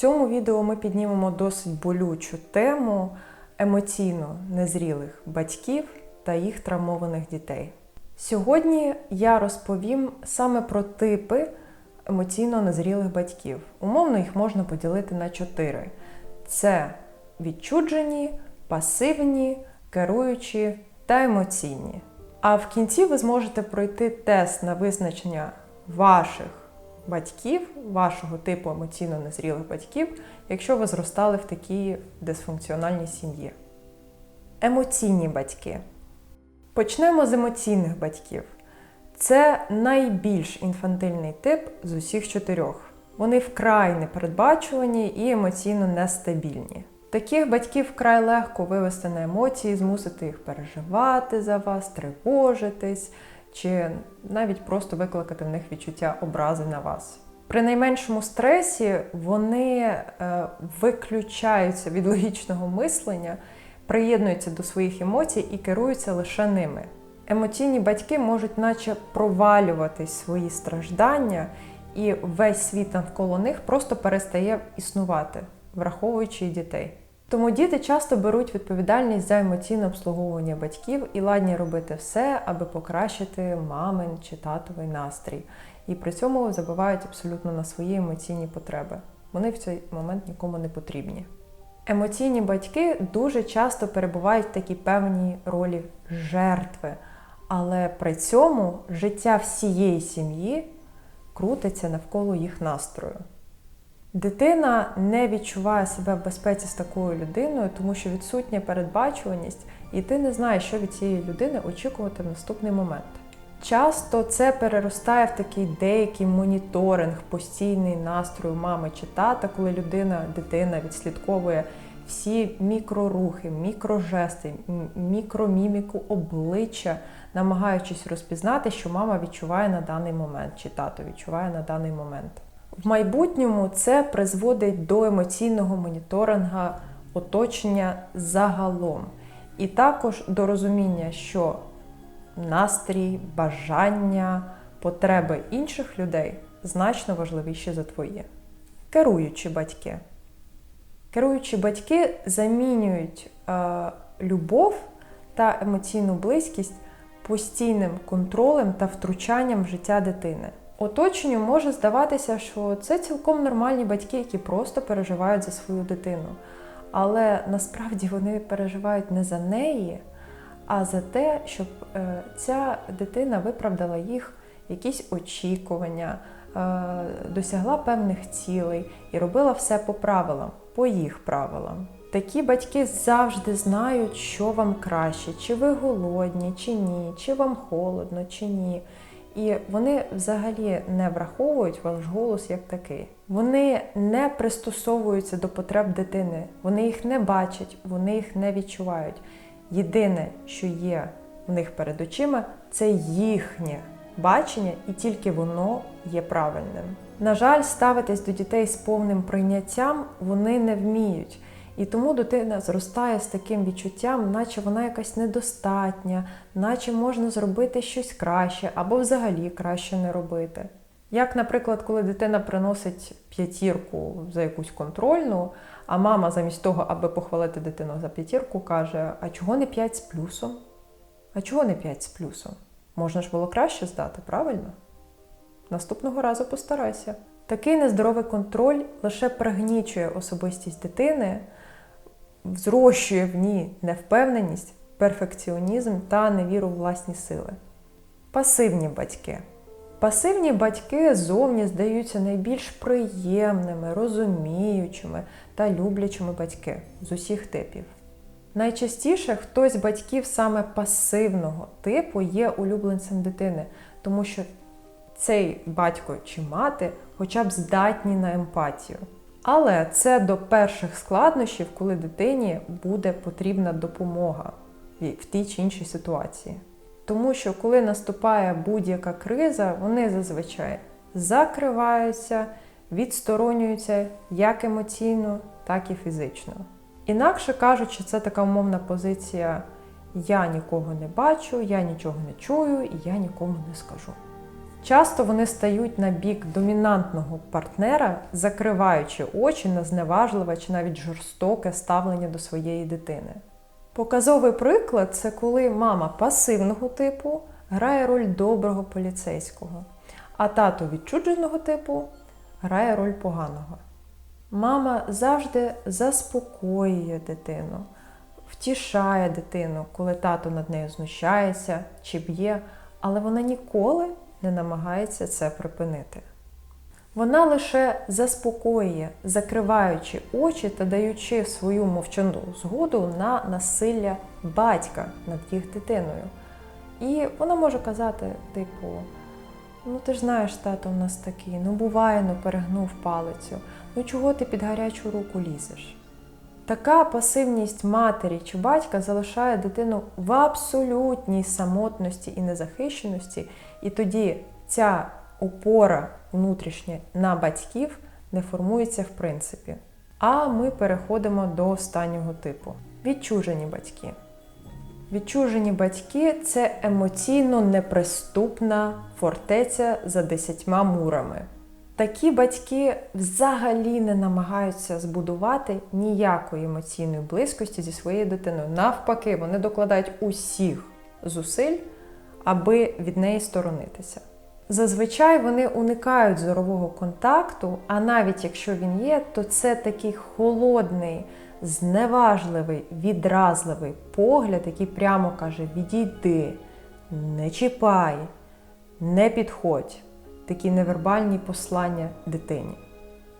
цьому відео ми піднімемо досить болючу тему емоційно незрілих батьків та їх травмованих дітей. Сьогодні я розповім саме про типи емоційно незрілих батьків. Умовно їх можна поділити на чотири: це відчуджені, пасивні, керуючі та емоційні. А в кінці ви зможете пройти тест на визначення ваших батьків, вашого типу емоційно незрілих батьків, якщо ви зростали в такій дисфункціональній сім'ї. Емоційні батьки. Почнемо з емоційних батьків. Це найбільш інфантильний тип з усіх чотирьох. Вони вкрай непередбачувані і емоційно нестабільні. Таких батьків вкрай легко вивести на емоції, змусити їх переживати за вас, тривожитись, чи навіть просто викликати в них відчуття образи на вас. При найменшому стресі вони е, виключаються від логічного мислення, приєднуються до своїх емоцій і керуються лише ними. Емоційні батьки можуть, наче, провалюватись свої страждання, і весь світ навколо них просто перестає існувати, враховуючи дітей. Тому діти часто беруть відповідальність за емоційне обслуговування батьків і ладні робити все, аби покращити мамин чи татовий настрій. І при цьому забувають абсолютно на свої емоційні потреби. Вони в цей момент нікому не потрібні. Емоційні батьки дуже часто перебувають в такій певній ролі жертви, але при цьому життя всієї сім'ї крутиться навколо їх настрою. Дитина не відчуває себе в безпеці з такою людиною, тому що відсутня передбачуваність, і ти не знаєш, що від цієї людини очікувати в наступний момент. Часто це переростає в такий деякий моніторинг, постійний настрою мами чи тата, коли людина, дитина відслідковує всі мікрорухи, мікрожести, мікроміміку обличчя, намагаючись розпізнати, що мама відчуває на даний момент, чи тато відчуває на даний момент. В майбутньому це призводить до емоційного моніторинга оточення загалом, і також до розуміння, що настрій, бажання, потреби інших людей значно важливіші за твої. Керуючі батьки. Керуючі батьки замінюють е, любов та емоційну близькість постійним контролем та втручанням в життя дитини. Оточенню може здаватися, що це цілком нормальні батьки, які просто переживають за свою дитину. Але насправді вони переживають не за неї, а за те, щоб е, ця дитина виправдала їх якісь очікування, е, досягла певних цілей і робила все по правилам, по їх правилам. Такі батьки завжди знають, що вам краще, чи ви голодні, чи ні, чи вам холодно, чи ні. І вони взагалі не враховують ваш голос як такий. Вони не пристосовуються до потреб дитини, вони їх не бачать, вони їх не відчувають. Єдине, що є в них перед очима, це їхнє бачення, і тільки воно є правильним. На жаль, ставитись до дітей з повним прийняттям вони не вміють. І тому дитина зростає з таким відчуттям, наче вона якась недостатня, наче можна зробити щось краще або взагалі краще не робити. Як, наприклад, коли дитина приносить п'ятірку за якусь контрольну, а мама замість того, аби похвалити дитину за п'ятірку, каже: А чого не 5 з плюсом? А чого не 5 з плюсом? Можна ж було краще здати, правильно? Наступного разу постарайся. Такий нездоровий контроль лише пригнічує особистість дитини, зрощує в ній невпевненість, перфекціонізм та невіру в власні сили. Пасивні батьки. Пасивні батьки зовні здаються найбільш приємними, розуміючими та люблячими батьки з усіх типів. Найчастіше хтось з батьків саме пасивного типу є улюбленцем дитини, тому що цей батько чи мати хоча б здатні на емпатію. Але це до перших складнощів, коли дитині буде потрібна допомога в тій чи іншій ситуації. Тому що коли наступає будь-яка криза, вони зазвичай закриваються, відсторонюються як емоційно, так і фізично. Інакше кажучи, це така умовна позиція: я нікого не бачу, я нічого не чую і я нікому не скажу. Часто вони стають на бік домінантного партнера, закриваючи очі на зневажливе чи навіть жорстоке ставлення до своєї дитини. Показовий приклад це коли мама пасивного типу грає роль доброго поліцейського, а тато відчудженого типу грає роль поганого. Мама завжди заспокоює дитину, втішає дитину, коли тато над нею знущається чи б'є, але вона ніколи не намагається це припинити. Вона лише заспокоює, закриваючи очі та даючи свою мовчану згоду на насилля батька над їх дитиною. І вона може казати, типу, ну ти ж знаєш, тато у нас такий, ну буває, ну перегнув палицю, ну чого ти під гарячу руку лізеш? Така пасивність матері чи батька залишає дитину в абсолютній самотності і незахищеності, і тоді ця опора внутрішня на батьків не формується в принципі. А ми переходимо до останнього типу відчужені батьки. Відчужені батьки це емоційно неприступна фортеця за десятьма мурами. Такі батьки взагалі не намагаються збудувати ніякої емоційної близькості зі своєю дитиною. Навпаки, вони докладають усіх зусиль, аби від неї сторонитися. Зазвичай вони уникають зорового контакту, а навіть якщо він є, то це такий холодний, зневажливий, відразливий погляд, який прямо каже: відійди, не чіпай, не підходь. Такі невербальні послання дитині.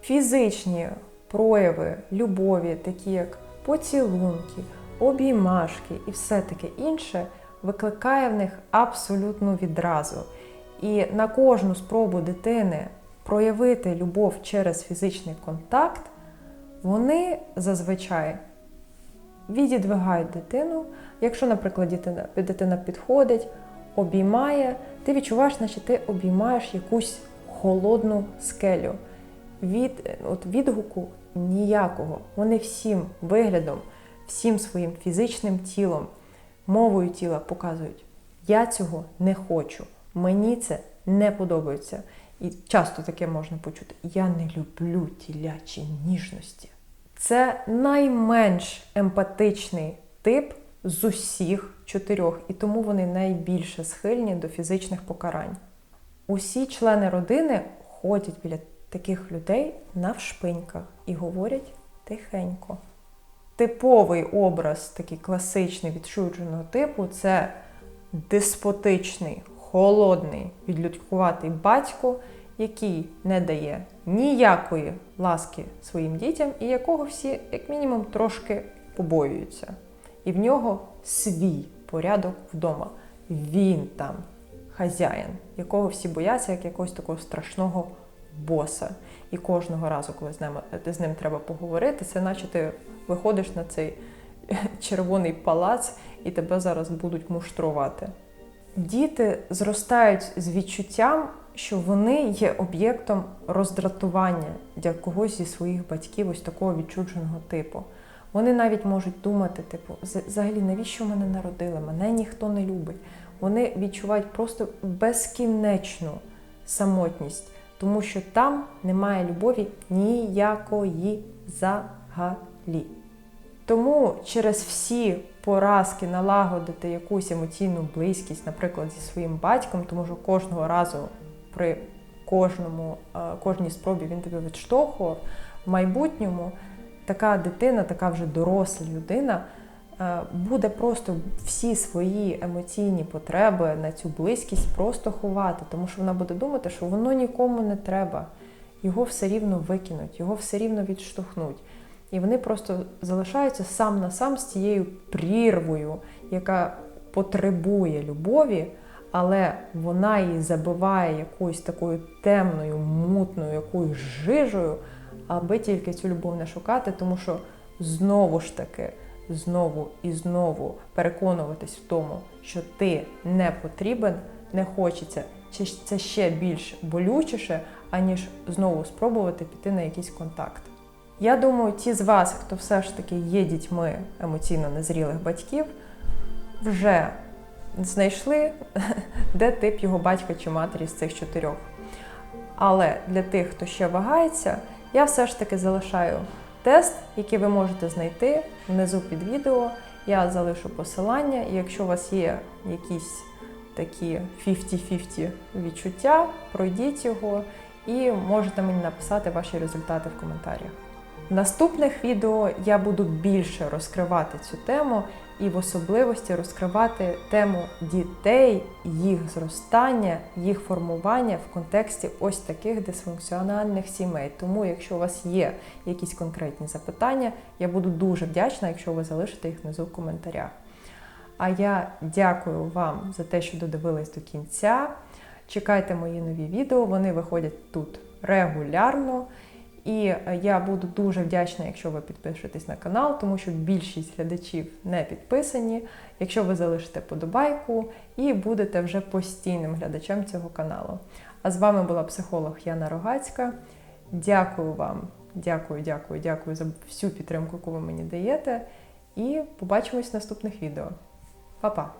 Фізичні прояви любові, такі як поцілунки, обіймашки і все таке інше, викликає в них абсолютну відразу. І на кожну спробу дитини проявити любов через фізичний контакт, вони зазвичай відідвигають дитину. Якщо, наприклад, дитина, підходить, обіймає, ти відчуваєш, наче ти обіймаєш якусь холодну скелю. Від от відгуку ніякого. Вони всім виглядом, всім своїм фізичним тілом, мовою тіла показують: я цього не хочу, мені це не подобається. І часто таке можна почути: я не люблю тілячі ніжності. Це найменш емпатичний тип з усіх чотирьох, і тому вони найбільше схильні до фізичних покарань. Усі члени родини ходять біля таких людей навшпиньках і говорять тихенько. Типовий образ, такий класичний відчудженого типу це деспотичний, холодний, відлюдкуватий батько, який не дає ніякої ласки своїм дітям, і якого всі, як мінімум, трошки побоюються. І в нього свій порядок вдома. Він там хазяїн, якого всі бояться, як якогось такого страшного боса. І кожного разу, коли з ним, з ним треба поговорити, це наче ти виходиш на цей червоний палац і тебе зараз будуть муштрувати. Діти зростають з відчуттям, що вони є об'єктом роздратування для когось зі своїх батьків, ось такого відчудженого типу. Вони навіть можуть думати, типу, взагалі, навіщо мене народили? Мене ніхто не любить. Вони відчувають просто безкінечну самотність, тому що там немає любові ніякої взагалі. Тому через всі поразки налагодити якусь емоційну близькість, наприклад, зі своїм батьком, тому що кожного разу при кожному, кожній спробі він тебе відштовхував в майбутньому така дитина, така вже доросла людина, буде просто всі свої емоційні потреби на цю близькість просто ховати, тому що вона буде думати, що воно нікому не треба, його все рівно викинуть, його все рівно відштовхнуть. І вони просто залишаються сам на сам з цією прірвою, яка потребує любові, але вона її забиває якоюсь такою темною, мутною, якоюсь жижею аби тільки цю любов не шукати, тому що знову ж таки, знову і знову переконуватись в тому, що ти не потрібен, не хочеться, чи це ще більш болючіше, аніж знову спробувати піти на якийсь контакт. Я думаю, ті з вас, хто все ж таки є дітьми емоційно незрілих батьків, вже знайшли, де тип його батька чи матері з цих чотирьох. Але для тих, хто ще вагається, я все ж таки залишаю тест, який ви можете знайти внизу під відео. Я залишу посилання, і якщо у вас є якісь такі 50-50 відчуття, пройдіть його і можете мені написати ваші результати в коментарях. В наступних відео я буду більше розкривати цю тему і в особливості розкривати тему дітей, їх зростання, їх формування в контексті ось таких дисфункціональних сімей. Тому, якщо у вас є якісь конкретні запитання, я буду дуже вдячна, якщо ви залишите їх внизу в коментарях. А я дякую вам за те, що додивились до кінця. Чекайте мої нові відео, вони виходять тут регулярно. І е, я буду дуже вдячна, якщо ви підпишетесь на канал, тому що більшість глядачів не підписані. Якщо ви залишите подобайку і будете вже постійним глядачем цього каналу. А з вами була психолог Яна Рогацька. Дякую вам, дякую, дякую, дякую за всю підтримку, яку ви мені даєте. І побачимось в наступних відео. Па-па!